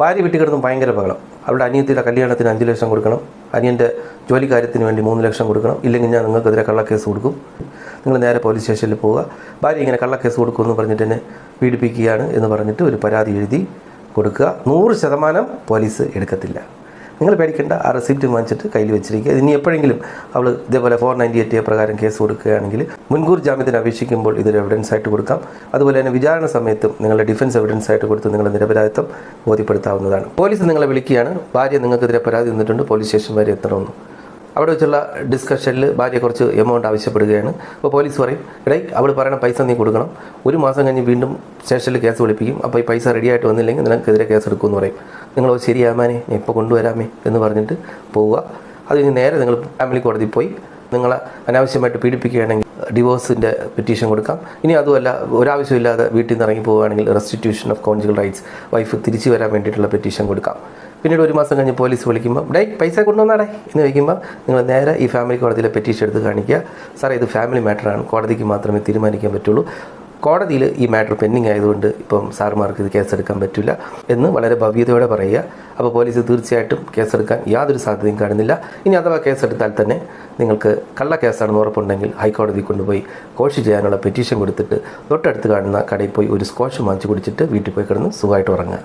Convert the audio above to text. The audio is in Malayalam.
ഭാര്യ വീട്ടിൽ കിടന്നും ഭയങ്കര ബഹളം. അവളുടെ അനിയത്തിയുടെ കല്യാണത്തിന് അഞ്ച് ലക്ഷം കൊടുക്കണം. അനിയന്റെ ജോലി കാര്യത്തിന് വേണ്ടി മൂന്ന് ലക്ഷം കൊടുക്കണം. ഇല്ലെങ്കിൽ ഞാൻ നിങ്ങൾക്കെതിരെ കള്ളക്കേസ് കൊടുക്കും. നിങ്ങൾ നേരെ പോലീസ് സ്റ്റേഷനിൽ പോവുക. ഭാര്യ ഇങ്ങനെ കള്ളക്കേസ് കൊടുക്കുമെന്ന് പറഞ്ഞിട്ട് എന്നെ പീഡിപ്പിക്കുകയാണ് എന്ന് പറഞ്ഞിട്ട് ഒരു പരാതി എഴുതി കൊടുക്കുക. നൂറ് ശതമാനം പോലീസ് എടുക്കത്തില്ല. നിങ്ങൾ പേടിക്കേണ്ട ആ റെസിപ്റ്റ് വാങ്ങിച്ചിട്ട് കയ്യിൽ വെച്ചിരിക്കുക. ഇനി എപ്പോഴെങ്കിലും അവൾ ഇതേപോലെ ഫോർ നയന്റി എയ്റ്റ് പ്രകാരം കേസ് കൊടുക്കുകയാണെങ്കിൽ മുൻകൂർ ജാമ്യത്തിന് അപേക്ഷിക്കുമ്പോൾ ഇതൊരു എവിഡൻസ് ആയിട്ട് കൊടുക്കാം. അതുപോലെ തന്നെ വിചാരണ സമയത്തും നിങ്ങളുടെ ഡിഫൻസ് എവിഡൻസ് ആയിട്ട് കൊടുത്ത് നിങ്ങളുടെ നിരപരാധിത്വം ബോധ്യപ്പെടുത്താവുന്നതാണ്. പോലീസ് നിങ്ങളെ വിളിക്കുകയാണ്. ഭാര്യ നിങ്ങൾക്കെതിരെ പരാതി തന്നിട്ടുണ്ട്. പോലീസ് സ്റ്റേഷൻ വരെ എത്തണമെന്ന്. അവിടെ വെച്ചുള്ള ഡിസ്കഷനിൽ ഭാര്യ കുറച്ച് എമൗണ്ട് ആവശ്യപ്പെടുകയാണ്. അപ്പോൾ പോലീസ് പറയും ഇടയ്ക്ക് അവൾ പറയണ പൈസ നീ കൊടുക്കണം. ഒരു മാസം കഴിഞ്ഞ് വീണ്ടും സ്റ്റേഷനിൽ കേസ് വിളിപ്പിക്കും. അപ്പോൾ ഈ പൈസ റെഡിയായിട്ട് വന്നില്ലെങ്കിൽ നിനക്കെതിരെ കേസ് എടുക്കുമെന്ന് പറയും. നിങ്ങൾ "ഓ, ശരിയാമാനെ ഞാൻ ഇപ്പോൾ കൊണ്ടുവരാമേ എന്ന് പറഞ്ഞിട്ട് പോവുക. അത് കഴിഞ്ഞ് നേരെ നിങ്ങൾ ഫാമിലി കോടതി പോയി നിങ്ങളെ അനാവശ്യമായിട്ട് പീഡിപ്പിക്കുകയാണെങ്കിൽ ഡിവോഴ്സിന്റെ പെറ്റീഷൻ കൊടുക്കാം. ഇനി അതുമല്ല ഒരാവശ്യമില്ലാതെ വീട്ടിൽ നിന്ന് ഇറങ്ങി പോവുകയാണെങ്കിൽ restitution of conjugal rights wife തിരിച്ചു വരാൻ വേണ്ടിയിട്ടുള്ള പെറ്റീഷൻ കൊടുക്കാം. പിന്നീട് ഒരു മാസം കഴിഞ്ഞ് പോലീസ് വിളിക്കുമ്പോൾ ഡേ പൈസ കൊണ്ടുവന്നാടേ? എന്ന് ചോദിക്കുമ്പോൾ നിങ്ങൾ നേരെ ഈ ഫാമിലി കോടതിയിലെ പെറ്റീഷൻ എടുത്ത് കാണിക്കുക. സാറേ ഇത് ഫാമിലി മാറ്ററാണ് കോടതിക്ക് മാത്രമേ തീരുമാനിക്കാൻ പറ്റുള്ളൂ. കോടതിയിൽ ഈ മാറ്റർ പെൻഡിങ് ആയതുകൊണ്ട് ഇപ്പം സാറുമാർക്ക് ഇത് കേസെടുക്കാൻ പറ്റില്ല എന്ന് വളരെ ഭവ്യതയോടെ പറയുക. അപ്പോൾ പോലീസ് തീർച്ചയായിട്ടും കേസെടുക്കാൻ യാതൊരു സാധ്യതയും കാണുന്നില്ല. ഇനി അഥവാ കേസെടുത്താൽ തന്നെ നിങ്ങൾക്ക് കള്ള കേസാണെന്ന് ഉറപ്പുണ്ടെങ്കിൽ ഹൈക്കോടതി കൊണ്ടുപോയി കോഷ് ചെയ്യാനുള്ള പെറ്റീഷൻ കൊടുത്തിട്ട് തൊട്ടടുത്ത് കാണുന്ന കടയിൽ പോയി ഒരു സ്കോഷ് വാങ്ങിച്ച് കുടിച്ചിട്ട് വീട്ടിൽ പോയി കിടന്ന് സുഖമായിട്ട് ഉറങ്ങുക.